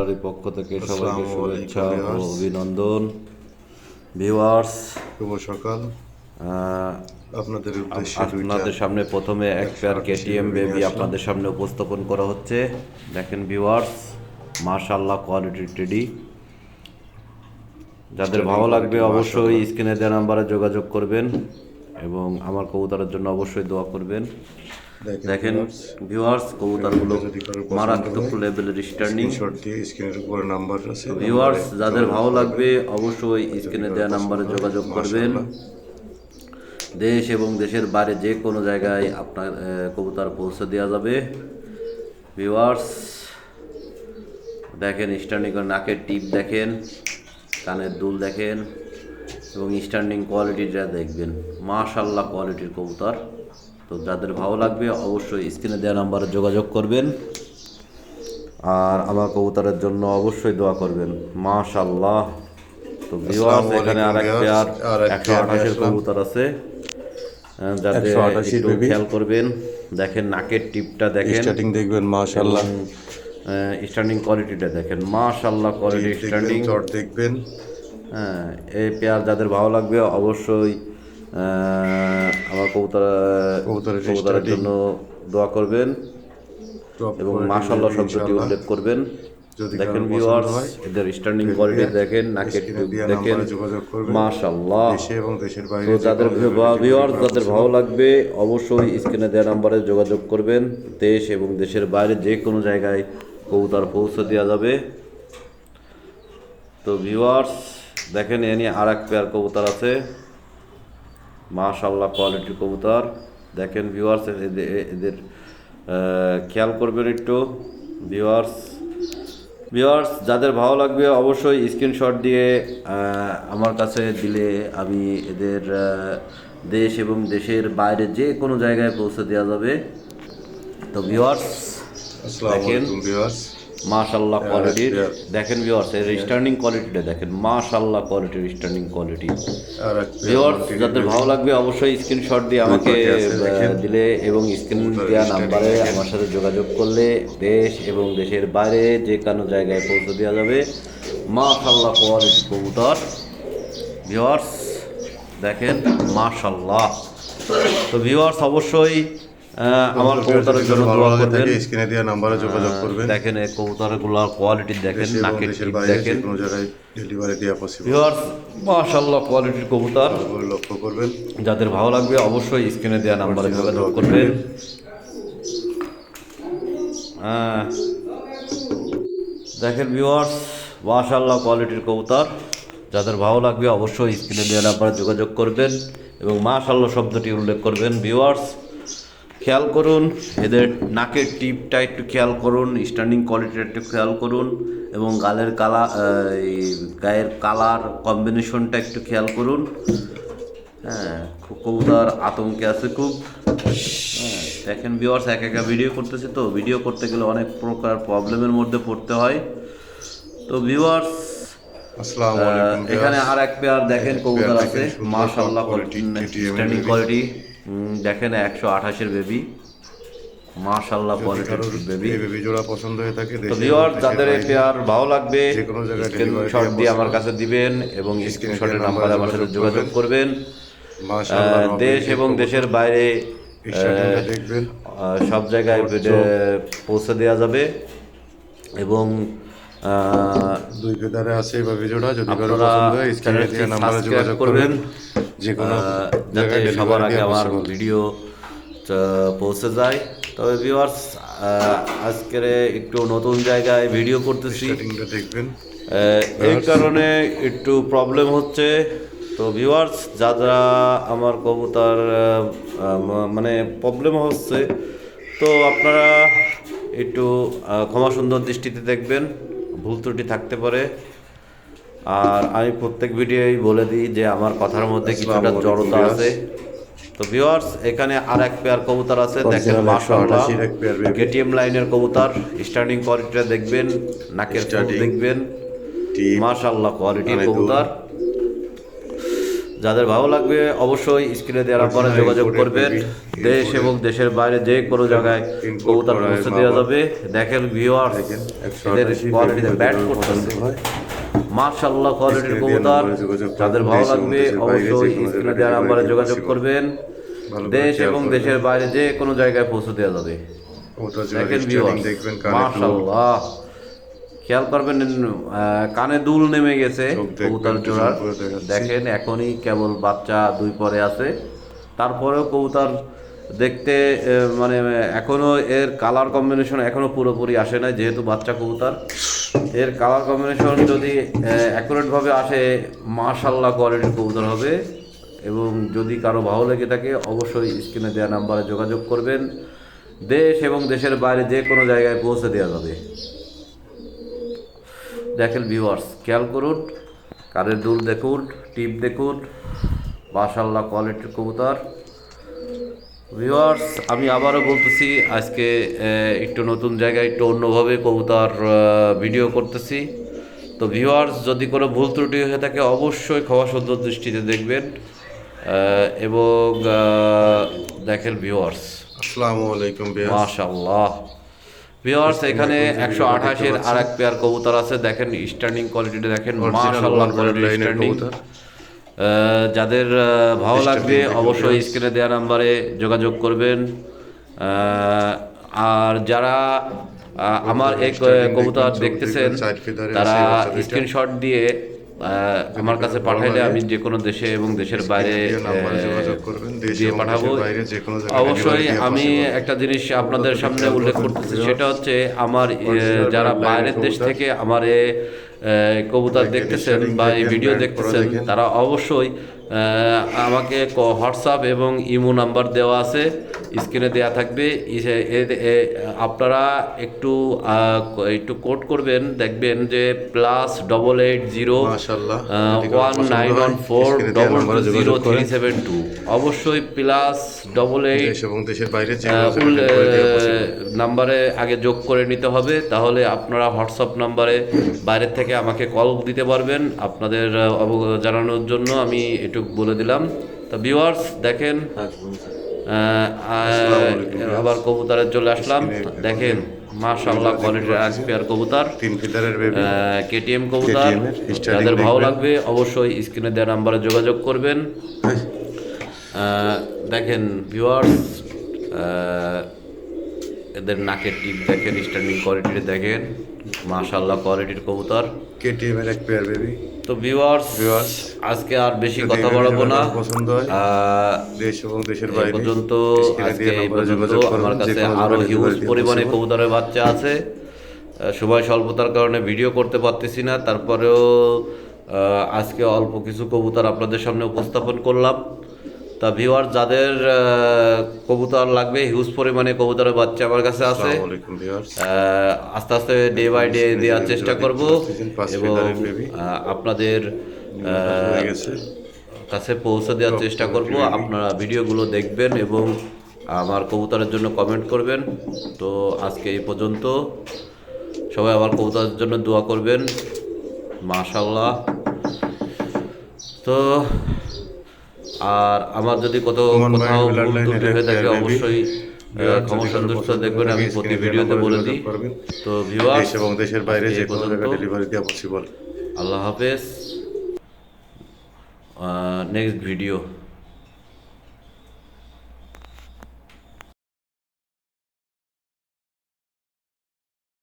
বাড়ির পক্ষ থেকে সবাইকে শুভেচ্ছা ও অভিনন্দন। ভিউয়ার্স শুভ সকাল। আপনাদের উদ্দেশ্যে আপনাদের সামনে প্রথমে এক পেয়ার কেটিএম বেবি আপনাদের সামনে উপস্থাপন করা হচ্ছে। দেখেন ভিউয়ার্স মাশাল্লাহ কোয়ালিটির টেডি যাদের ভালো লাগবে অবশ্যই স্ক্রিনে দেওয়া নাম্বারে যোগাযোগ করবেন এবং আমার কবুতরের জন্য অবশ্যই দোয়া করবেন। দেখেন ভিউয়ার্স কবুতরগুলো মারাত্মক লেভেলের উপরে নাম্বার আছে ভিউয়ার্স যাদের ভালো লাগবে অবশ্যই স্ক্রিনে দেওয়া নাম্বারে যোগাযোগ করবেন। দেশ এবং দেশের বাইরে যে কোনো জায়গায় আপনার কবুতর পৌঁছে দেওয়া যাবে। ভিউয়ার্স দেখেন স্ট্যান্ডিং নাকের টিপ দেখেন কানের দুল দেখেন এবং স্ট্যান্ডিং কোয়ালিটিটা দেখবেন। মাশাল্লাহ কোয়ালিটির কবুতর। তো যাদের ভালো লাগবে অবশ্যই স্ক্রিনে দেওয়া নাম্বারে যোগাযোগ করবেন। আর আমার কবুতরের জন্য অবশ্যই দোয়া করবেন। মাশাল্লাহ তো ভিউয়ার্স এখানে আর এক পেয়ার একশো আঠাশের কবুতর আছে। যাতে 188 একটু খেয়াল করবেন। দেখেন নাকের টিপটা দেখেন। স্টার্টিং দেখবেন মাশাআল্লাহ। স্ট্যান্ডিং কোয়ালিটিটা দেখেন। মাশাল্লাহ কোয়ালিটি স্ট্যান্ডিং দেখবেন। হ্যাঁ এই পেয়ার যাদের ভালো লাগবে অবশ্যই আমার কবুতর কবুতরের জন্য দোয়া করবেন। এবং মাশাল্লাহ শব্দটি উল্লেখ করবেন। দেখেন ভিউয়ার্স এদের স্ট্যান্ডিং কোয়ালিটি দেখেন নাকের দেখেন। এবং দেশের বাইরে যাদের ভিউয়ার্স যাদের ভালো লাগবে অবশ্যই স্ক্রিনে দেওয়া নাম্বারে যোগাযোগ করবেন। দেশ এবং দেশের বাইরে যে কোনো জায়গায় কবুতর পৌঁছে দেওয়া যাবে। তো ভিউয়ার্স দেখেন এ নিয়ে আর এক পেয়ার কবুতর আছে। মাশাল্লাহ কোয়ালিটির কবুতর। দেখেন ভিউয়ার্স এদের এদের খেয়াল করবেন একটু। ভিউয়ার্স ভিউয়ার্স যাদের ভালো লাগবে অবশ্যই স্ক্রিনশট দিয়ে আমার কাছে দিলে আমি এদের দেশ এবং দেশের বাইরে যে কোনো জায়গায় পৌঁছে দেওয়া যাবে। তো ভিউয়ার্স আসসালামু দেখেন। আলাইকুম ভিউয়ার্স মাশাল্লাহ কোয়ালিটির দেখেন ভিউয়ার্স এর স্ট্যান্ডিং কোয়ালিটিটা দেখেন। মাশাল্লাহ কোয়ালিটির স্ট্যান্ডিং কোয়ালিটি ভিউয়ার্স যাদের ভালো লাগবে অবশ্যই স্ক্রিনশট দিয়ে আমাকে। দিলে এবং স্ক্রিন দেওয়া নাম্বারে আমার সাথে যোগাযোগ করলে দেশ এবং দেশের বাইরে যে কোনো জায়গায় পৌঁছে দেওয়া যাবে। মাশাল্লাহ কোয়ালিটি কবুতর। ভিউয়ার্স দেখেন মাশাল্লাহ তো ভিউয়ার্স অবশ্যই আমার কবুতরের জন্য দোয়া করবেন। স্ক্রিনে দেওয়া নাম্বারে যোগাযোগ করবেন। দেখেন এই কবুতরগুলোর কোয়ালিটি দেখেন নাকের টিপ দেখেন। কোনো জায়গায় ডেলিভারি দেওয়া পসিবল ভিউয়ার্স মাশাল্লাহ কোয়ালিটির কবুতর। লক্ষ্য করবেন। যাদের ভালো লাগবে অবশ্যই স্ক্রিনে দেওয়া নাম্বারে যোগাযোগ করবেন। হ্যাঁ। দেখেন ভিউয়ার্স মাশাল্লাহ কোয়ালিটির কবুতর। যাদের ভালো লাগবে অবশ্যই স্ক্রিনে দেওয়া নাম্বারে যোগাযোগ করবেন এবং মাশাল্লাহ শব্দটি উল্লেখ করবেন। ভিউয়ার্স খেয়াল করুন এদের নাকের টিপটা একটু খেয়াল করুন স্ট্যান্ডিং কোয়ালিটিটা একটু খেয়াল করুন এবং গালের কালা এই গায়ের কালার কম্বিনেশনটা একটু খেয়াল করুন। হ্যাঁ খুব কবুতর আতঙ্কে আছে খুব। হ্যাঁ দেখেন ভিউয়ার্স এক একা ভিডিও করতেছে তো ভিডিও করতে গেলে অনেক প্রকার প্রবলেমের মধ্যে পড়তে হয়। তো ভিউয়ার্স আসসালামু এখানে আর এক পেয়ার দেখেন কবুতর আছে KTM স্ট্যান্ডিং কোয়ালিটি দেখেন একশো আঠাশের বেবি মাশাল্লাহ বেবি বেবি জোড়া পছন্দ হয়ে থাকে তো ভিউয়ার যাদের এই পেয়ার ভালো লাগবে যে কোনো জায়গায় স্ক্রিনশট দিয়ে আমার কাছে দিবেন এবং স্ক্রিনশটের নাম্বারে আমার সাথে যোগাযোগ করবেন। দেশ এবং দেশের বাইরে সব জায়গায় পৌঁছে দেওয়া যাবে। এবং দুই আছে জোড়া যদি কারও পছন্দ হয় স্ক্রিনে দেওয়া নাম্বারে যোগাযোগ করবেন। যে কোনো যাতে সবার আগে আমার ভিডিও পৌঁছে যায়। তবে ভিউয়ার্স আজকের একটু নতুন জায়গায় ভিডিও করতেছি। দেখবেন। এই কারণে একটু প্রবলেম হচ্ছে। তো ভিউয়ার্স যারা আমার কবুতর মানে প্রবলেম হচ্ছে তো আপনারা একটু ক্ষমা সুন্দর দৃষ্টিতে দেখবেন। ভুল ত্রুটি থাকতে পারে। আর আমি প্রত্যেক ভিডিওই বলে দিই যে আমার কথার মধ্যে কিছুটা জড়তা আছে। তো ভিউয়ার্স এখানে আর এক পেয়ার কবুতর আছে দেখেন মাশাআল্লাহ। কেটিএম লাইনের কবুতর স্টার্টিং কোয়ালিটিটা দেখবেন নাকের ফুল দেখবেন। মাশাআল্লাহ কোয়ালিটির কবুতর। যাদের ভালো লাগবে অবশ্যই স্ক্রিনে দেওয়ার পরে যোগাযোগ করবেন। দেশ এবং দেশের বাইরে যে কোনো জায়গায় কবুতর পৌঁছে দেওয়া যাবে। দেখেন ভিউয়ার এদের কোয়ালিটিতে ব্যাট করতেছে। কোয়ালিটির কবুতর। যাদের ভালো লাগবে অবশ্যই স্ক্রিনে নাম্বারে যোগাযোগ করবেন। দেশ এবং দেশের বাইরে যে কোনো জায়গায় পৌঁছে দেওয়া যাবে। খেয়াল করবেন কানে দুল নেমে গেছে কবুতর জোড়ার দেখেন এখনই কেবল বাচ্চা দুই পরে আছে। তারপরেও কবুতর দেখতে মানে এখনও এর কালার কম্বিনেশন এখনও পুরোপুরি আসে না যেহেতু বাচ্চা কবুতর। এর কালার কম্বিনেশন যদি অ্যাকুরেট ভাবে আসে মাশাল্লাহ কোয়ালিটির কবুতর হবে। এবং যদি কারও ভালো লেগে থাকে, অবশ্যই স্ক্রিনে দেওয়া নাম্বারে যোগাযোগ করবেন। দেশ এবং দেশের বাইরে যে কোনো জায়গায় পৌঁছে দেওয়া যাবে। দেখেন ভিউয়ার্স খেয়াল করুন কারের দুল দেখুন, টিপ দেখুন মাশাল্লাহ কোয়ালিটির কবুতর। ভিউয়ার্স আমি আবারও বলতেছি আজকে একটু নতুন জায়গায় একটু অন্যভাবে কবুতর ভিডিও করতেছি। তো ভিউয়ার্স যদি কোনো ভুল ত্রুটি হয়ে থাকে অবশ্যই ক্ষমা সুন্দর দৃষ্টিতে দেখবেন। এবং দেখেন ভিউয়ার্স আসসালামু আলাইকুম মাশাল্লাহ ভিউয়ার্স এখানে একশো আঠাশের আর এক পেয়ার কবুতর আছে। দেখেন স্ট্যান্ডিং কোয়ালিটিটা দেখেন মাশাল্লাহ কোয়ালিটি স্ট্যান্ডিং যাদের ভালো লাগবে অবশ্যই স্ক্রিনে দেওয়া নাম্বারে যোগাযোগ করবেন। আহ, আর যারা আমার এক কবিতা কবুতর দেখতেছেন তারা স্ক্রিনশট দিয়ে আমার কাছে পাঠাইলে আমি যে কোনো দেশে এবং দেশের বাইরে দিয়ে পাঠাবো। অবশ্যই আমি একটা জিনিস আপনাদের সামনে উল্লেখ করতেছি সেটা হচ্ছে আমার যারা বাইরের দেশ থেকে আমার এ কবুতর দেখতেছেন বা এই ভিডিও দেখতেছেন তারা অবশ্যই আমাকে হোয়াটসঅ্যাপ এবং ইমো নাম্বার দেওয়া আছে। স্ক্রিনে দেওয়া থাকবে আপনারা একটু একটু কোড করবেন দেখবেন যে plus double eight zero one nine one four double zero three seven two অবশ্যই প্লাস ডবল এইট এবং দেশের বাইরে। নাম্বারে আগে যোগ করে নিতে হবে তাহলে আপনারা হোয়াটসঅ্যাপ নাম্বারে বাইরের থেকে আমাকে কল দিতে পারবেন আপনাদের অবগত জানানোর জন্য আমি এটুকু বলে দিলাম। তা ভিউয়ার্স দেখেন আহ, আবার কবুতরে চলে আসলাম। দেখেন মাশাআল্লাহ কোয়ালিটির এক্সপিয়ার কবুতর। তিন ফিদারের বেবি কেটিএম কবুতর। যাদের ভালো লাগবে অবশ্যই স্ক্রিনে দেওয়া নাম্বারে যোগাযোগ করবেন। দেখেন ভিউয়ার্স এদের নাকের টিপ দেখেন স্ট্যান্ডিং কোয়ালিটি দেখেন। মাশাল্লাহ কোয়ালিটির কবুতর। কেটিএম এর এক পেয়ার বেবি তো ভিউয়ার্স Viewers, আজকে আর বেশি কথা বাড়াবো না। পছন্দ হয়, দেশ এবং দেশের বাইরে পর্যন্ত আজকে পর্যন্ত আমার কাছে আরও হিউজ পরিমাণে। কবুতরের বাচ্চা আছে। সময় স্বল্পতার কারণে ভিডিও করতে পারতেছি না। তারপরেও আজকে অল্প কিছু কবুতর আপনাদের সামনে উপস্থাপন করলাম। তা ভিউয়ার যাদের আহ, কবুতর লাগবে হিউজ পরিমাণে কবুতরের বাচ্চা আমার কাছে আছে। আস্তে আস্তে ডে বাই ডে দেওয়ার চেষ্টা করব এবং আপনাদের। কাছে পৌঁছে দেওয়ার চেষ্টা করব। আপনারা ভিডিওগুলো দেখবেন এবং আমার কবুতরের জন্য কমেন্ট করবেন। তো আজকে এই পর্যন্ত সবাই আমার কবুতরের জন্য দোয়া করবেন। মাশাল্লাহ তো আর আমার যদি কত কোথাও ভুল ত্রুটি হয়ে থাকে অবশ্যই Viewers, ক্ষমা সন্তুষ্ট দেখবেন আমি প্রতি ভিডিওতে বলে দিই তো ভিউয়ার্স এবং দেশের বাইরে যে কোনো। জায়গায় ডেলিভারি দেওয়া পসিবল আল্লাহ হাফেজ। Next video